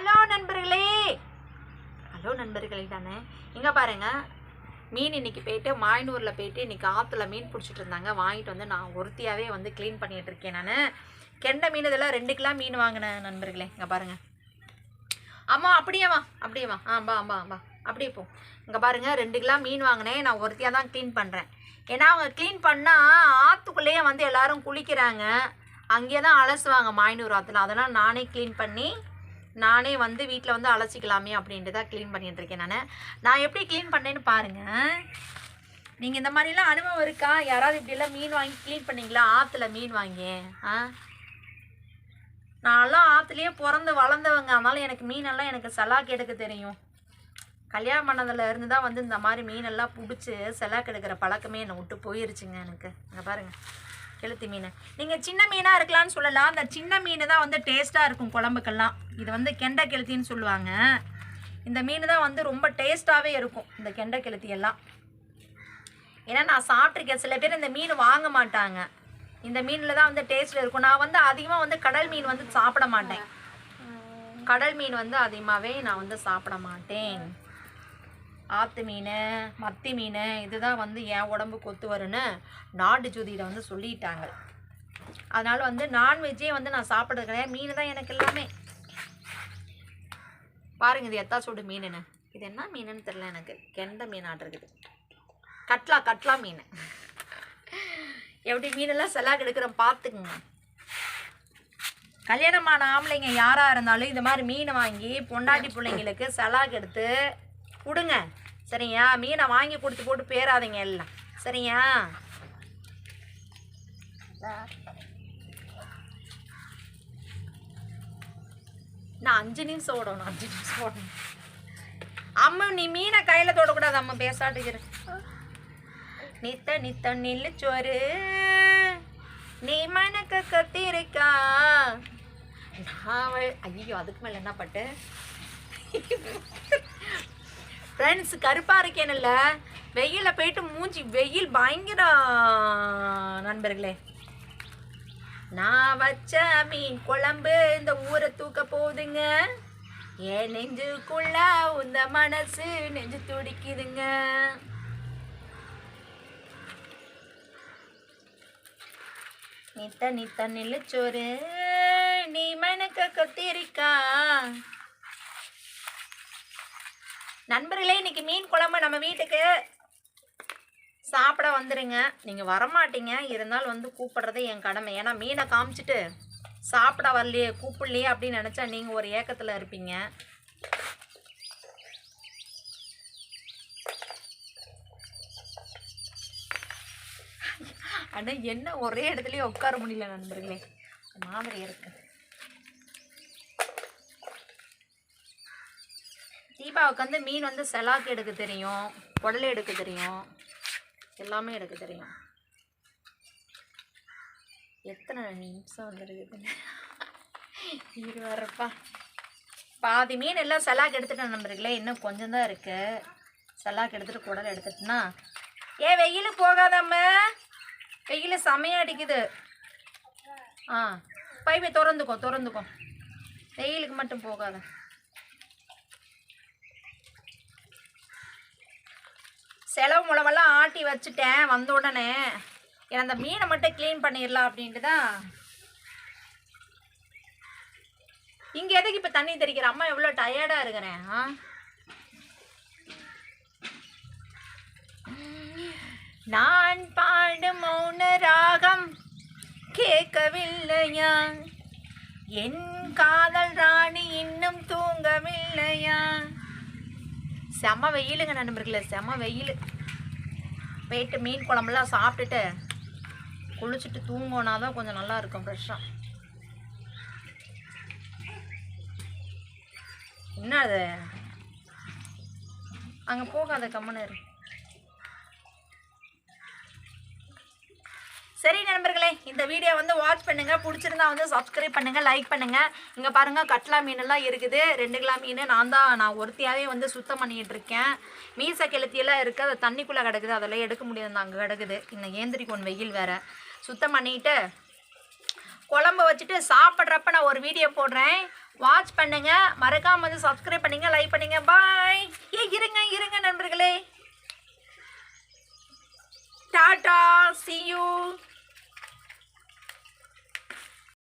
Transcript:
Hello நண்பர்களே. Hello நண்பர்களே தானே? இங்கே பாருங்கள் மீன் இன்னைக்கு போயிட்டு மாயனூரில் போயிட்டு இன்றைக்கி ஆற்றுல மீன் பிடிச்சிட்டு இருந்தாங்க. வாங்கிட்டு வந்து நான் ஒருத்தியாகவே வந்து க்ளீன் பண்ணிகிட்டு இருக்கேன் நான். கெண்டை மீன் இதெல்லாம் ரெண்டு கிலோ மீன் வாங்கினேன் நண்பர்களே. இங்கே பாருங்கள் அம்மா அப்படியே வா அப்படியே வா. ஆ அப்படியே போ. இங்கே பாருங்கள் ரெண்டு கிலோ மீன் வாங்கினேன். நான் ஒருத்தியாக தான் க்ளீன் பண்ணுறேன் ஏன்னா அவங்க க்ளீன் பண்ணால் ஆற்றுக்குள்ளேயே வந்து எல்லாரும் குளிக்கிறாங்க. அங்கேயே தான் அலசுவாங்க மாயனூர் ஆற்றுல அதெல்லாம் நானே க்ளீன் பண்ணி நானே வந்து வீட்டில் வந்து அலசிக்கலாமே அப்படின்ட்டு தான் க்ளீன் பண்ணிட்டு இருக்கேன் நான். நான் எப்படி க்ளீன் பண்ணேன்னு பாருங்கள் நீங்கள் இந்த மாதிரிலாம் அனுபவம் இருக்கா? யாராவது இப்படியெல்லாம் மீன் வாங்கி க்ளீன் பண்ணீங்களா? ஆற்றுல மீன் வாங்கி. ஆ? நான்லாம் ஆற்றுலேயே பிறந்து வளர்ந்தவங்க. அதனால் எனக்கு மீனெல்லாம் எனக்கு சலாக்கு எடுக்க தெரியும். கல்யாணம் பண்ணதில் இருந்து தான் வந்து இந்த மாதிரி மீனெல்லாம் பிடிச்சி செலாக்கு எடுக்கிற பழக்கமே என்னை விட்டு போயிருச்சுங்க எனக்கு. இங்கே பாருங்கள் கெளுத்தி மீன். நீங்கள் சின்ன மீனாக இருக்கலாம்னு சொல்லலாம். அந்த சின்ன மீன் தான் வந்து டேஸ்ட்டாக இருக்கும் குழம்புக்கெல்லாம். இது வந்து கெண்டை கெளுத்தின்னு சொல்லுவாங்க. இந்த மீன் தான் வந்து ரொம்ப டேஸ்ட்டாகவே இருக்கும் இந்த கெண்டை கெளுத்தி எல்லாம் ஏன்னா நான் சாப்பிட்ருக்கேன் சில பேர் இந்த மீன் வாங்க மாட்டாங்க. இந்த மீனில் தான் வந்து டேஸ்ட்டில் இருக்கும். நான் வந்து அதிகமாக வந்து கடல் மீன் வந்து சாப்பிட மாட்டேன். கடல் மீன் வந்து அதிகமாகவே நான் வந்து சாப்பிட மாட்டேன். ஆற்று மீன் மத்தி மீன் இதுதான் வந்து என் உடம்புக்கு ஒத்து வரும்னு நாட்டு ஜோதியில் வந்து சொல்லிட்டாங்க. அதனால் வந்து நான்வெஜ்ஜே வந்து நான் சாப்பிட்றது கிடையாது. மீன் தான் எனக்கு எல்லாமே. பாருங்க இது எத்தா சூடு மீனுன்னு. இது என்ன மீனுன்னு தெரில எனக்கு. கெண்ட மீன் இருக்குது. கட்லா கட்லா மீன். எப்படி மீனெல்லாம் செலாக்கு எடுக்கிறோம் பார்த்துக்குங்க. கல்யாணமான ஆம்பளைங்க யாராக இருந்தாலும் இந்த மாதிரி மீனை வாங்கி பொண்டாட்டி பிள்ளைங்களுக்கு செலாக்கு எடுத்து கொடுங்க. சரியா? மீனை வாங்கி கொடுத்து போட்டு பேராதீங்க எல்லாம். சரியா? நான் அஞ்சு நிமிஷம் ஓடணும் அஞ்சு நிமிஷம் ஓடணும். அம்மா நீ மீனை கையில் தொடக்கூடாது அம்மா பேசாட்டுக்கிற நித்த நித்த நில்லு சோறு. நீ மனக்க கத்திரிக்கா. நான் ஐயோ அதுக்கு மேலே என்ன பட்டு? ஃப்ரெண்ட்ஸ் கருப்பாக இருக்கேன்ல. வெயிலில் போயிட்டு மூஞ்சி வெயில் பயங்கர நண்பர்களே. நான் வச்ச மீன் குழம்பு இந்த ஊரை தூக்க போகுதுங்க. என் நெஞ்சுக்குள்ள உந்த மனசு நெஞ்சு துடிக்குதுங்க. நித்த நித்த நெல்லுச்சோறு நீ மனக்க கத்திரிக்கா. நண்பர்களே இன்னைக்கு மீன் குழம்பு நம்ம வீட்டுக்கு சாப்பிட வந்துடுங்க நீங்கள் வரமாட்டீங்க. இருந்தாலும் வந்து கூப்பிட்றது என் கடமை. ஏன்னா மீனை காமிச்சிட்டு சாப்பிட வரலையே கூப்பிடலையே அப்படின்னு நினச்சா நீங்கள் ஒரு ஏக்கத்தில் இருப்பீங்க. ஆனால் என்ன ஒரே இடத்துலையே உட்கார முடியல நண்பர்களே. மாதிரி இருக்குது தீபாவுக்கு வந்து மீன் வந்து செலாக்கு எடுக்க தெரியும் குடல் எடுக்க தெரியும் எல்லாமே எடுக்க தெரியும். எத்தனை நிமிஷம் வந்துருக்குதுன்னு இது வரப்பா. பாதி மீன் எல்லாம் செலாக்கு எடுத்துட்டேன் நம்புறீங்களே இன்னும் கொஞ்சம் தான் இருக்குது செலாக்கு எடுத்துகிட்டு குடல் எடுத்துட்டுனா ஏ வெயில் போகாதம்ம. வெயில் செமையாக அடிக்குது. ஆ பைப்பை திறந்துக்கோ திறந்துக்கோ. வெயிலுக்கு மட்டும் போகாத. செலவு மூலமெல்லாம் ஆட்டி வச்சுட்டேன் வந்த உடனே. எனக்கு அந்த மீனை மட்டும் க்ளீன் பண்ணிடலாம் அப்படின்ட்டு தான். இங்கே எதுக்கு இப்போ தண்ணி தெளிக்கிற அம்மா எவ்வளோ டயர்டாக இருக்கிறேன் ஆ? நான் பாடும் மௌன ராகம் கேட்கவில்லையா? என் காதல் ராணி இன்னும் தூங்கவில்லையா? செம வெயிலுங்க நண்பர்களே செம வெயில். போயிட்டு மீன் குழம்புலாம் சாப்பிட்டுட்டு குளிச்சுட்டு தூங்கினா தான் கொஞ்சம் நல்லா இருக்கும் ஃப்ரெஷ்ஷாக என்ன அது அங்கே போகாத கம்மனு சரி நண்பர்களே இந்த வீடியோ வந்து வாட்ச் பண்ணுங்க. பிடிச்சிருந்தா வந்து சப்ஸ்கிரைப் பண்ணுங்க லைக் பண்ணுங்க. இங்க பாருங்க கட்லா மீனெல்லாம் இருக்குது. ரெண்டு கிலா மீன் நான் தான் நான் ஒருத்தியாவே வந்து சுத்தம் பண்ணிட்டு இருக்கேன். மீச கிளத்தியெல்லாம் இருக்குது அது தண்ணிக்குள்ளே கிடக்குது. அதெல்லாம் எடுக்க முடியாது அங்கே கிடக்குது. இன்னும் ஏந்திரிக்கு வெயில் வேற. சுத்தம் பண்ணிட்டு குழம்பு வச்சுட்டு சாப்பிட்றப்ப நான் ஒரு வீடியோ போடுறேன். வாட்ச் பண்ணுங்க மறக்காம வந்து சப்ஸ்கிரைப் பண்ணுங்க லைக் பண்ணுங்க. பாய் ஏ இருங்க இருங்க நண்பர்களே. Tata C you